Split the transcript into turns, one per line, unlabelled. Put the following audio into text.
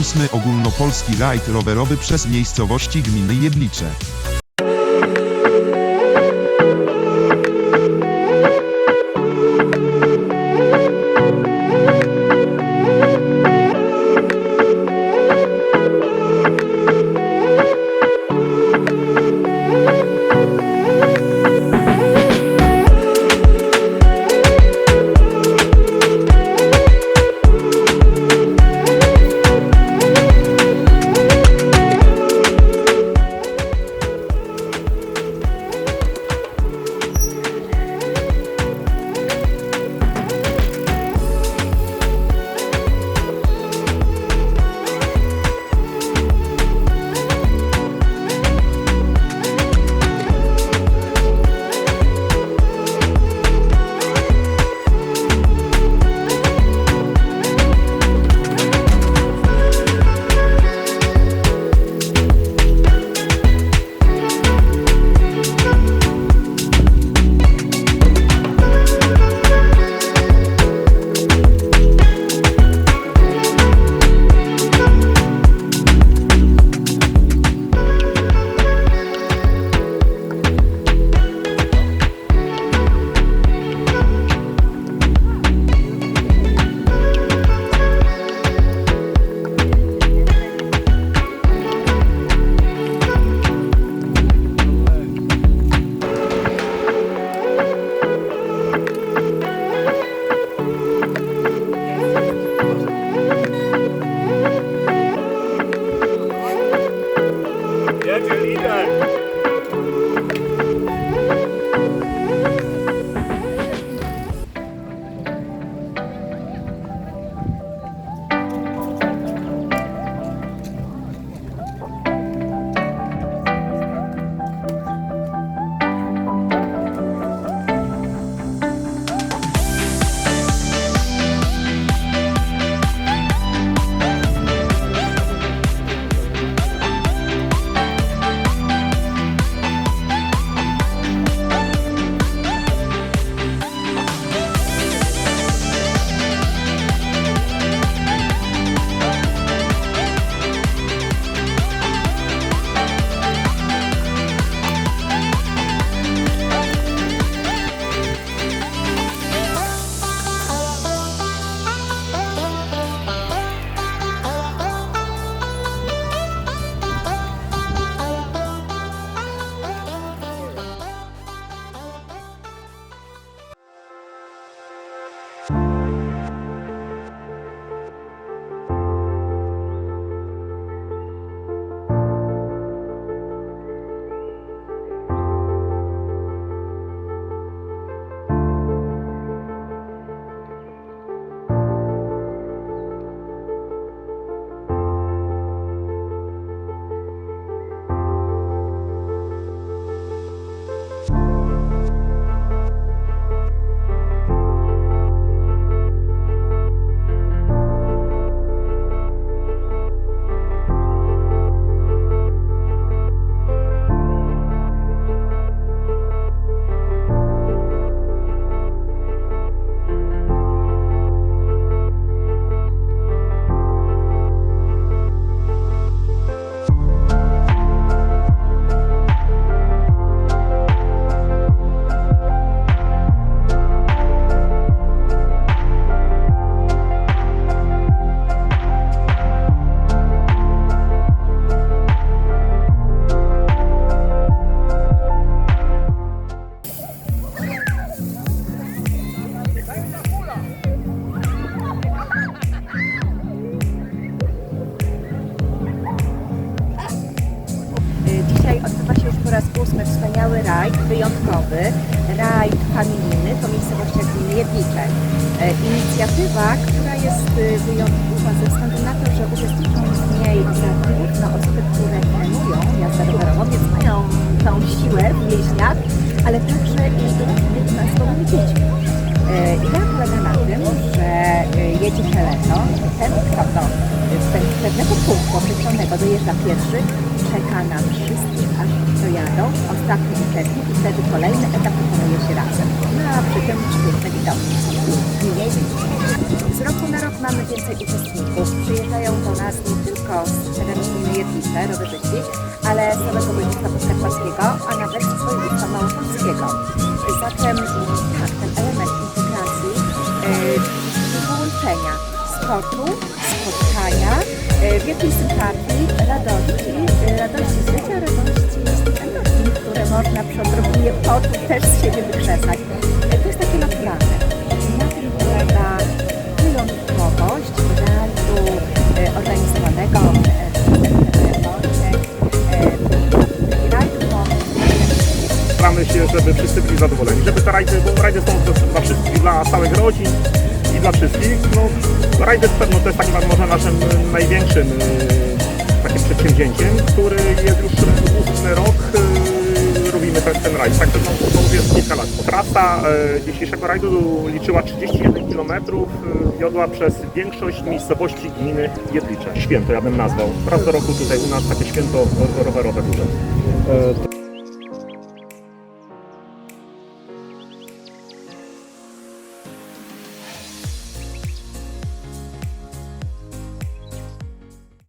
ósmy ogólnopolski rajd rowerowy przez miejscowości gminy Jedlicze.
Jedzie lider!
Odbywa się już po raz ósmy wspaniały rajd, wyjątkowy, rajd familijny po miejscowościach gminy. E, Inicjatywa, która jest y, wyjątkowa ze względu na to, że uczestniczą w niej zarówno osoby, które trenują jazdę rowerową, więc mają tą siłę w mięśniach, ale także i dziećmi. E, Idea polega na tym, że e, jedzie peleton, ten kto do pewnego punktu określonego dojeżdża pierwszy, czeka na wszystkich, aż dojadą ostatni uczestnik i wtedy kolejny etap wykonuje się razem. No a przy tym świetne widoki. Z roku na rok mamy więcej uczestników. Przyjeżdżają do nas nie tylko Jedlicze, rowerzyści, ale z całego województwa podkarpackiego, a nawet z województwa małopolskiego. Zatem tak, ten element integracji, yy, połączenia sportu, spotkania, yy, wielkiej sympatii, radości, można przy odrobinie potu też z siebie wykrzesać. To jest takie naturalne. Na tym polega wyjątkowość rajdu yy, organizowanego e,
staramy się, żeby wszyscy byli zadowoleni, żeby te rajdy, bo rajdy są dla wszystkich, dla całych rodzin i dla wszystkich. No, rajdy pewno to jest takim może naszym największym y, takim przedsięwzięciem, który jest już ósmy rok. Ten, rajd, no, to jest kilka lat. Trasa y, dzisiejszego rajdu liczyła 31 km, y, wiodła przez większość miejscowości gminy Jedlicze. Święto ja bym nazwał. Raz do roku tutaj u nas takie święto rowerowe duże.
E,